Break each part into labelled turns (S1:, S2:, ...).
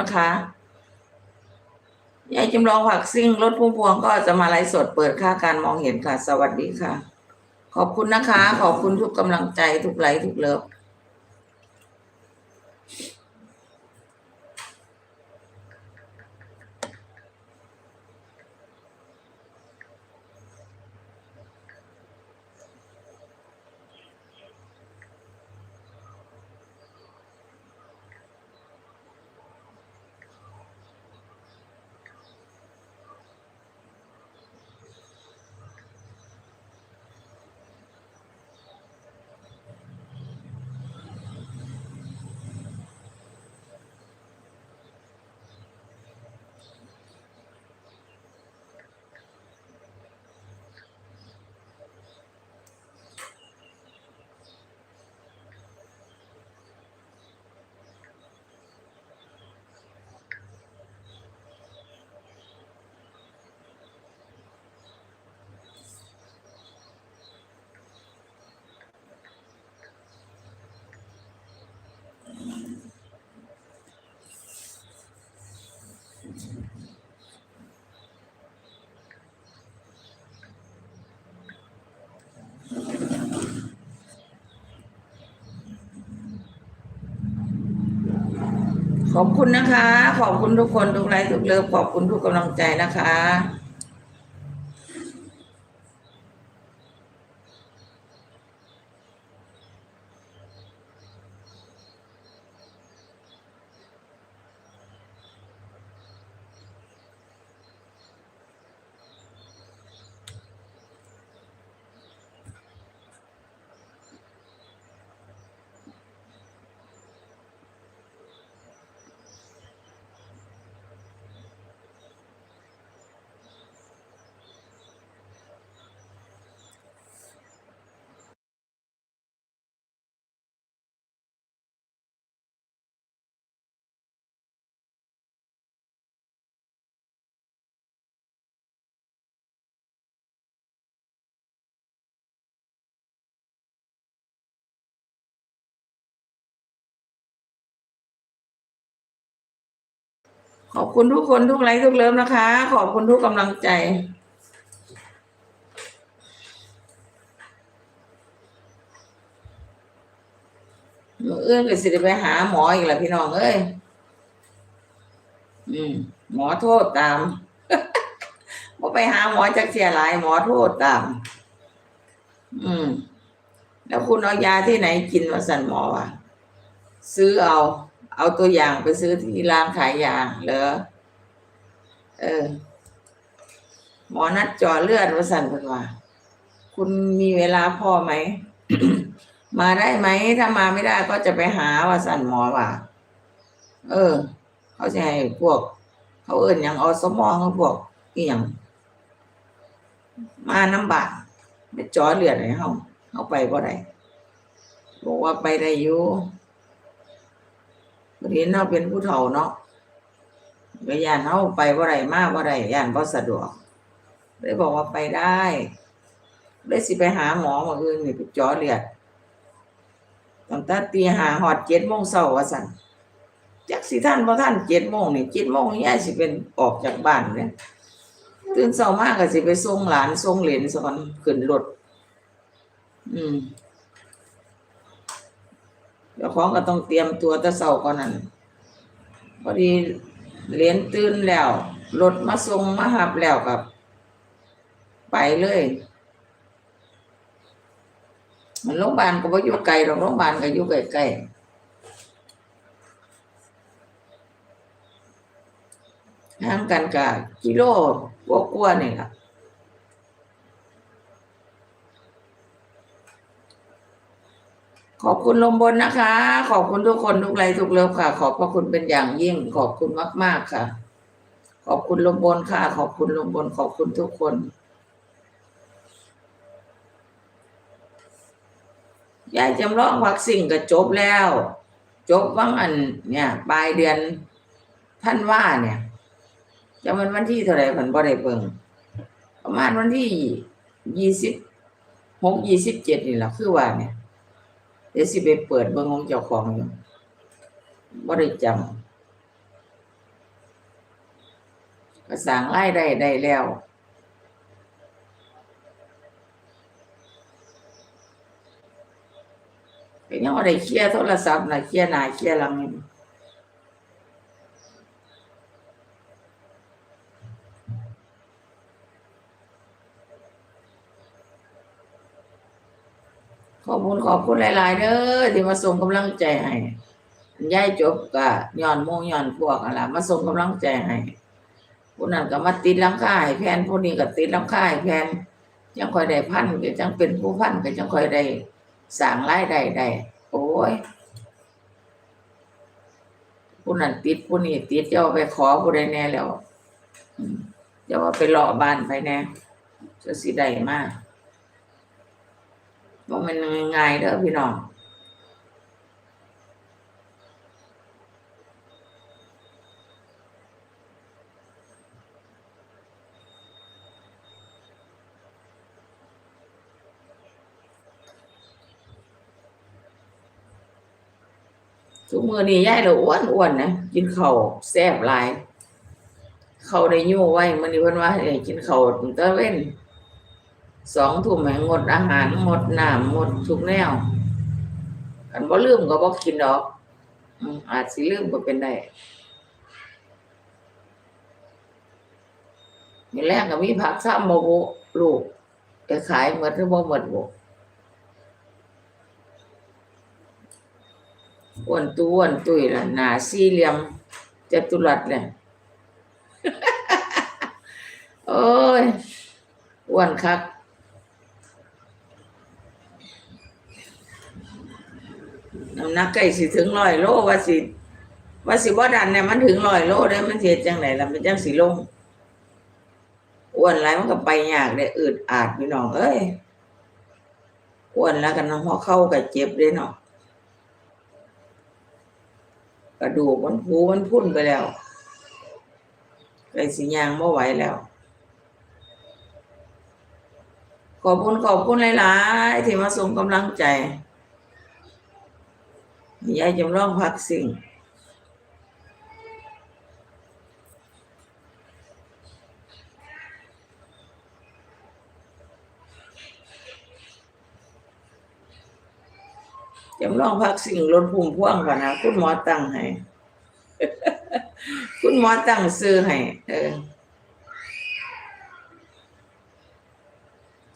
S1: นะคะยายจำลองผักซิ่งรถพุ่มพวงก็จะมาไลฟ์สดเปิดค่าการมองเห็นค่ะ สวัสดีค่ะ ขอบคุณนะคะ ขอบคุณทุกกำลังใจทุกไลค์ทุกเลิฟ ขอบคุณนะคะ ขอบคุณทุกคนทุกไลค์ทุกเลิฟขอบคุณทุกกำลังใจนะคะ ขอบคุณทุกคนทุกไลค์ทุกเลิฟนะคะ ขอบคุณทุกกำลังใจมือเอื้อนก็สิได้ไปหาหมออีกแล้วพี่น้องเอ้ย อืม หมอโทษตามบ่ไปหาหมอจักเสียหลายหมอโทษตาม อืม แล้วคุณเอายาที่ไหนกินมาสั่นหมอวะซื้อเอา เอาตัวอย่างไปซื้อที่ร้านขายยาเหรอเออ หมอนัดจอเลือดมาสั่นเพิ่นว่า คุณมีเวลาพอไหม มาได้ไหม ถ้ามาไม่ได้ก็จะไปหาว่าสั่นหมอว่า เออ เขาจะให้พวก เขาเอิ่นอย่างอสมองเขาพวกอีหยังมาน้ำบาดไปเจอเลือดให้เฮาเฮาไปบ่ได้บอกว่าไปได้อยู่ วันนี้เราเป็นผู้เฒ่าเนาะก็ย่านเฮาไปบ่าได้มาบ่าได้ย่านบ่สะดวกเลยบอกว่าไปได้เลยสิไปหาหมอมาอื่นนี่ไปจาะเลือดตั้งแต่ตีหาหอดเจ็ดโมงเช้าว่าสั่นจักสิท่านบ่ท่านเจ็ดโมงนี่เจ็ดโมงยายสิเป็นออกจากบ้านเนี่ยตื่นเช้ามากก็สิไปส่งหลานส่งเหลนสอนขึ้นรถอืม เจ้าของก็ต้องเตรียมตัวแต่เช้าก่อนนั้นพอดีเหลนตื่นแล้วรถมาส่งมาหับแล้วกับ ไปเลย มันโรงพยาบาลก็บ่อยู่ไกลหรอกโรงพยาบาลก็อยู่ใกล้ๆห่างกันกะกิโลกว่าๆนี่ล่ะ ขอบคุณลมบนนะคะ ขอบคุณทุกคนทุกไลทุกเลิฟค่ะ ขอบพระคุณเป็นอย่างยิ่ง ขอบคุณมาก ๆ ค่ะ ขอบคุณลมบนค่ะ ขอบคุณลมบน ขอบคุณทุกคน ยายจำลองวัคซีนก็จบแล้ว จบว่างอัน เนี่ยปลายเดือนท่านว่าเนี่ยจะมันวันที่เท่าไหร่ผันบ่ได้เบิ่งประมาณวันที่ยี่สิบหกยี่สิบเจ็ดนี่แหละคือว่าเนี่ย เดี๋ยวสิไปเปิดเบิ้งของเจ้าของอยู่บ่ได้จำก็สั่งไล่ได้ได้แล้วก็ยังบ่ได้เคลียร์โทรศัพท์นะเคลียหน้าเคลียหลัง คุณขอบคุณหลาย ๆ เด้อที่มาส่งกำลังใจให้ยายจบก็ย้อนหมู่ย้อนพวกนั่นล่ะมาส่งกำลังใจให้ผู้นั้นก็มาติดลังคาให้แผ่นผู้นี้ก็ติดลังคาให้แผ่นจังคอยได้พันก็จังเป็นผู้พันก็จังคอยได้สร้างรายได้ได้โอ้ยผู้นั้นติดผู้นี้ติดจะเอาไปขอผู้ใดแน่แล้วจะว่าไปเลาะบ้านไปแน่จะสิได้มาบ่ แมันง่ายๆเด้อพี่น้องทุกมื้อนี้ยายละอ้วนอ้วนนะกินข้าวแซ่บหลายข้าวได้อยู่ไว้มื้อนี้เพิ่นว่าให้กินข้าวตั้งแต่เว้น สองทุ่มให้งดอาหารงดน้ำงดทุกแนวคันบ่ลืมก็บ่กินดอกอาจสิลืมก็เป็นได้มีแรกก็มีผักซ้ำบ่บุลูกไปขายหมดหรือบ่หมดบ่อ้วนตัวอ้วนตุยล่ะหนาสี่เหลี่ยมจัตุรัสแหละโอ้ยอ้วนคัก น้ำหนักใกล้สิถึงร้อยโลว่าสิว่าสิบ่ดันเนี่ยมันถึงร้อยโลได้มันเฮ็ดจังไดล่ะมันจังสิลงอ้วนหลายมันก็ไปยากได้อืดอาดพี่น้อง เอ้ยอ้วนแล้วกันเนาะหัวเข่าก็เจ็บด้เนาะกระดูกมันพูมันพุ่นไปแล้วใกล้สิย่างบ่ไหวแล้ว ขอบคุณขอบคุณหลายๆที่มาส่งกำลังใจ ยายจำลองพักสิ่ง จำลองพักสิ่งลดภูมิพ่วงก่อนนะคุณหมอตั้งให้ คุณหมอตั้งซื้อให้ เออ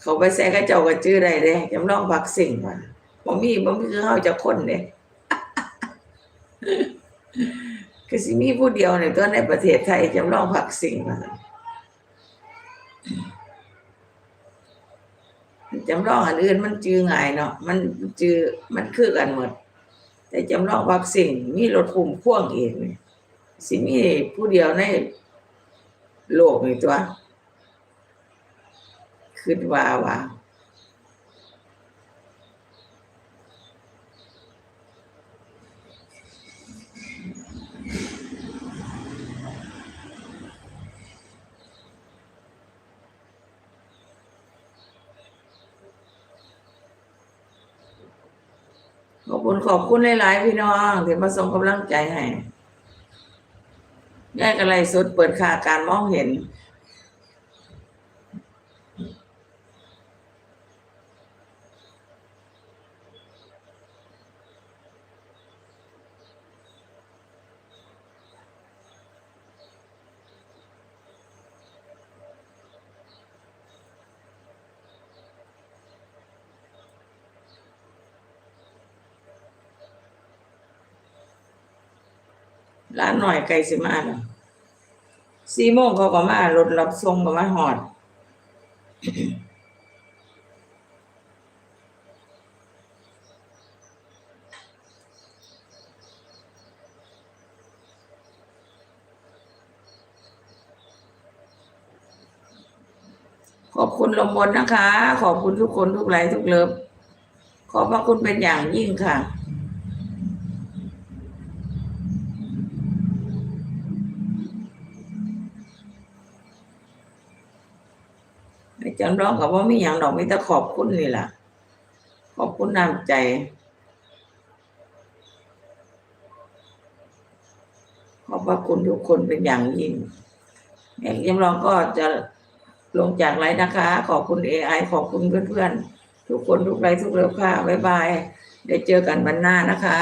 S1: เขาไปแซ่กระเจ้าก็จื้อได้เด้จำลองพักสิ่งว่าบ่มีบ่มีคือเฮาจะคนเด้ คือสิมีผู้เดียวในตัวในประเทศไทยจำลองพักสิ่งว่าจำลองอันอื่นมันจื้อง่ายเนาะมันจื้อมันคือกันหมด แต่จำลองพักสิ่งมีรถภูมิพ่วงเองสิมีผู้เดียวในโลกในตัวคิดว่าว่า ขอบคุณขอบคุณหลายๆพี่น้องที่มาส่งกำลังใจให้แยกอะไรสุดเปิดค่าการมองเห็น ร้านหน่อยไกลสิมาแล้วสี่โมงเขาก็มารถรับส่งก็มาหอดขอบคุณลมบนนะคะ ขอบคุณทุกคนทุกไลน์ทุกเลิฟขอบพระคุณเป็นอย่างยิ่งค่ะ จังร้องกับว่ามีอย่างดอกมีแต่ขอบคุณนี่แหละขอบคุณน้ำใจขอบพระคุณทุกคนเป็นอย่างยิ่งแม่จำลองก็จะลงจากไลน์นะคะ ขอบคุณเอไอขอบคุณเพื่อนๆ ทุกคนทุกไลน์ทุกเร็วค่ะบ๊ายบายเดี๋ยวเจอกันวันหน้านะคะ